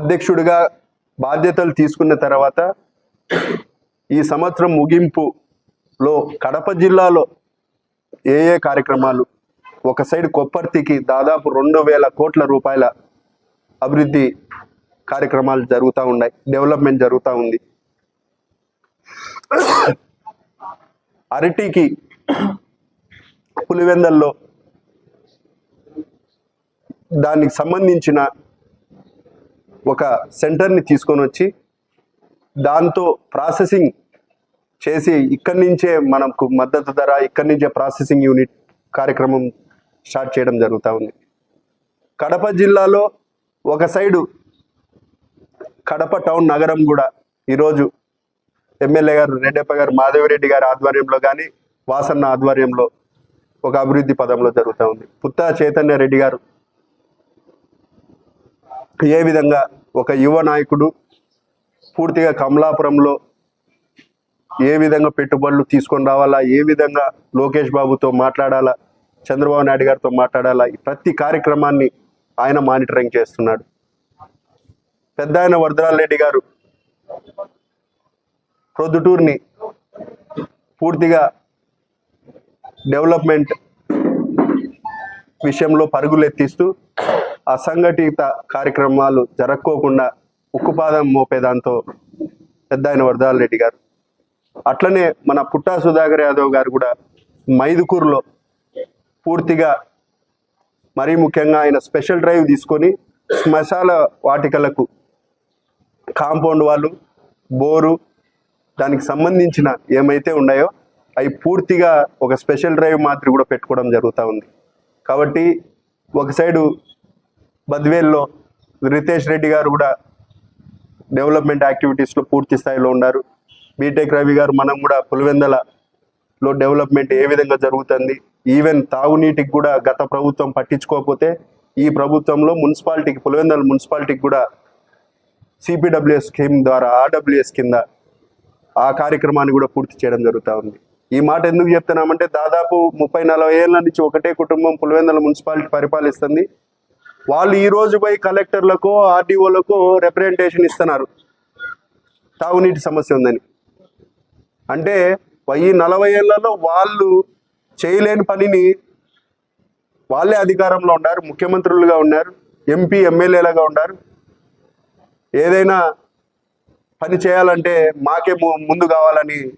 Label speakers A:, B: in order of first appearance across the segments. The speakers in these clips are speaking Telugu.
A: అధ్యక్షుడిగా బాధ్యతలు తీసుకున్న తర్వాత ఈ సంవత్సరం ముగింపులో కడప జిల్లాలో ఏ ఏ కార్యక్రమాలు ఒక సైడ్ కొప్పర్తికి దాదాపు రెండు వేల కోట్ల రూపాయల అభివృద్ధి కార్యక్రమాలు జరుగుతూ ఉన్నాయి డెవలప్మెంట్ జరుగుతూ ఉంది. అరటికి పులివెందల్లో దానికి సంబంధించిన ఒక సెంటర్ని తీసుకొని వచ్చి దాంతో ప్రాసెసింగ్ చేసి ఇక్కడి నుంచే మనకు మద్దతు ధర ఇక్కడి నుంచే ప్రాసెసింగ్ యూనిట్ కార్యక్రమం స్టార్ట్ చేయడం జరుగుతూ ఉంది. కడప జిల్లాలో ఒక సైడు కడప టౌన్ నగరం కూడా ఈరోజు ఎమ్మెల్యే గారు రెడ్డప్ప గారు మాధవిరెడ్డి గారి ఆధ్వర్యంలో కానీ వాసన్న ఆధ్వర్యంలో ఒక అభివృద్ధి పదంలో జరుగుతూ ఉంది. పుత్తా చైతన్య రెడ్డి గారు ఏ విధంగా ఒక యువ నాయకుడు పూర్తిగా కమలాపురంలో ఏ విధంగా పెట్టుబడులు తీసుకొని రావాలా ఏ విధంగా లోకేష్ బాబుతో మాట్లాడాలా చంద్రబాబు నాయుడు గారితో మాట్లాడాలా ఈ ప్రతి కార్యక్రమాన్ని ఆయన మానిటరింగ్ చేస్తున్నాడు. పెద్ద ఆయన వరదరాల్ రెడ్డి గారు ప్రొద్దుటూరుని పూర్తిగా డెవలప్మెంట్ విషయంలో పరుగులెత్తిస్తూ అసంఘటిత కార్యక్రమాలు జరక్కోకుండా ఉక్కుపాదం మోపేదాంతో పెద్ద ఆయన వరదాల్ రెడ్డి గారు. అట్లనే మన పుట్టా సుధాకర్ యాదవ్ గారు కూడా మైదుకూరులో పూర్తిగా మరీ ముఖ్యంగా ఆయన స్పెషల్ డ్రైవ్ తీసుకొని శ్మశాల వాటికలకు కాంపౌండ్ వాళ్ళు బోరు దానికి సంబంధించిన ఏమైతే ఉన్నాయో అవి పూర్తిగా ఒక స్పెషల్ డ్రైవ్ మాత్రం కూడా పెట్టుకోవడం జరుగుతూ ఉంది. కాబట్టి ఒక సైడు బద్వేల్లో రితేష్ రెడ్డి గారు కూడా డెవలప్మెంట్ యాక్టివిటీస్లో పూర్తి స్థాయిలో ఉన్నారు. బీటెక్ రవి గారు మనం కూడా పులివెందలలో డెవలప్మెంట్ ఏ విధంగా జరుగుతుంది? ఈవెన్ తాగునీటికి కూడా గత ప్రభుత్వం పట్టించుకోకపోతే ఈ ప్రభుత్వంలో మున్సిపాలిటీకి పులివెందల మున్సిపాలిటీకి కూడా సిపిడబ్ల్యూఎస్ స్కీమ్ ద్వారా ఆర్డబ్ల్యూఎస్ కింద ఆ కార్యక్రమాన్ని కూడా పూర్తి చేయడం జరుగుతూ ఉంది. ఈ మాట ఎందుకు చెప్తున్నామంటే దాదాపు ముప్పై నలభై ఏళ్ళ నుంచి ఒకటే కుటుంబం పులివెందల మున్సిపాలిటీ పరిపాలిస్తుంది. వాళ్ళు ఈ రోజు పోయి కలెక్టర్లకు ఆర్డీఓలకు రిప్రజెంటేషన్ ఇస్తున్నారు. తాగునీటి సమస్య ఉందని. అంటే ఈ నలభై ఏళ్ళలో వాళ్ళు చేయలేని పనిని వాళ్ళే అధికారంలో ఉన్నారు ముఖ్యమంత్రులుగా ఉన్నారు ఎంపీ ఎమ్మెల్యేలుగా ఉన్నారు. ఏదైనా పని చేయాలంటే మాకే ము- ముందు కావాలని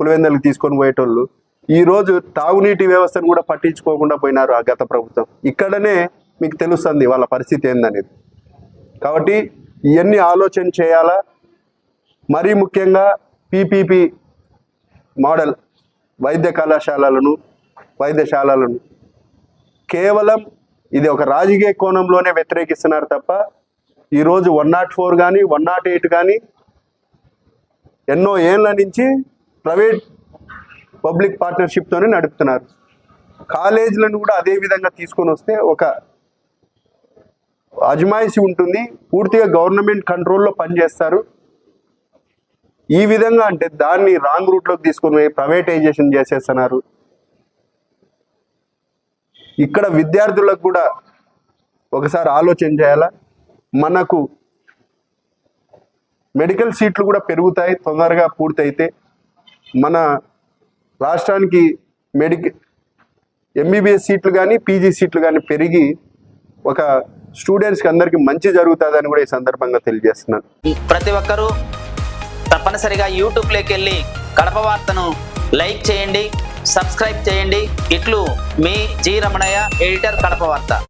A: పులివెందలకు తీసుకొని పోయేటోళ్ళు. ఈరోజు తాగునీటి వ్యవస్థను కూడా పట్టించుకోకుండా పోయినారు ఆ గత ప్రభుత్వం. ఇక్కడనే మీకు తెలుస్తుంది వాళ్ళ పరిస్థితి ఏందనేది. కాబట్టి ఇవన్నీ ఆలోచన చేయాలా? మరీ ముఖ్యంగా పీపీపీ మోడల్ వైద్య కళాశాలలను వైద్యశాలలను కేవలం ఇది ఒక రాజకీయ కోణంలోనే వ్యతిరేకిస్తున్నారు తప్ప ఈరోజు వన్ నాట్ ఫోర్ కానీ వన్ నాట్ ఎయిట్ కానీ ఎన్నో ఏళ్ళ నుంచి ప్రైవేట్ పబ్లిక్ పార్ట్నర్షిప్తోనే నడుపుతున్నారు. కాలేజీలను కూడా అదే విధంగా తీసుకొని వస్తే ఒక అజమాయిషి ఉంటుంది. పూర్తిగా గవర్నమెంట్ కంట్రోల్లో పనిచేస్తారు. ఈ విధంగా అంటే దాన్ని రాంగ్ రూట్లోకి తీసుకొని పోయి ప్రైవేటైజేషన్ చేసేస్తున్నారు. ఇక్కడ విద్యార్థులకు కూడా ఒకసారి ఆలోచన చేయాలా? మనకు మెడికల్ సీట్లు కూడా పెరుగుతాయి తొందరగా పూర్తయితే. మన రాష్ట్రానికి మెడిక ఎంబీబీఎస్ సీట్లు కానీ పీజీ సీట్లు కానీ పెరిగి ఒక స్టూడెంట్స్కి అందరికీ మంచి జరుగుతుందని కూడా ఈ సందర్భంగా తెలియజేస్తున్నాను.
B: ప్రతి ఒక్కరూ తప్పనిసరిగా యూట్యూబ్లోకి వెళ్ళి కడప వార్తను లైక్ చేయండి సబ్స్క్రైబ్ చేయండి. ఇట్లు మీ జి రమణయ్య ఎడిటర్ కడప వార్త.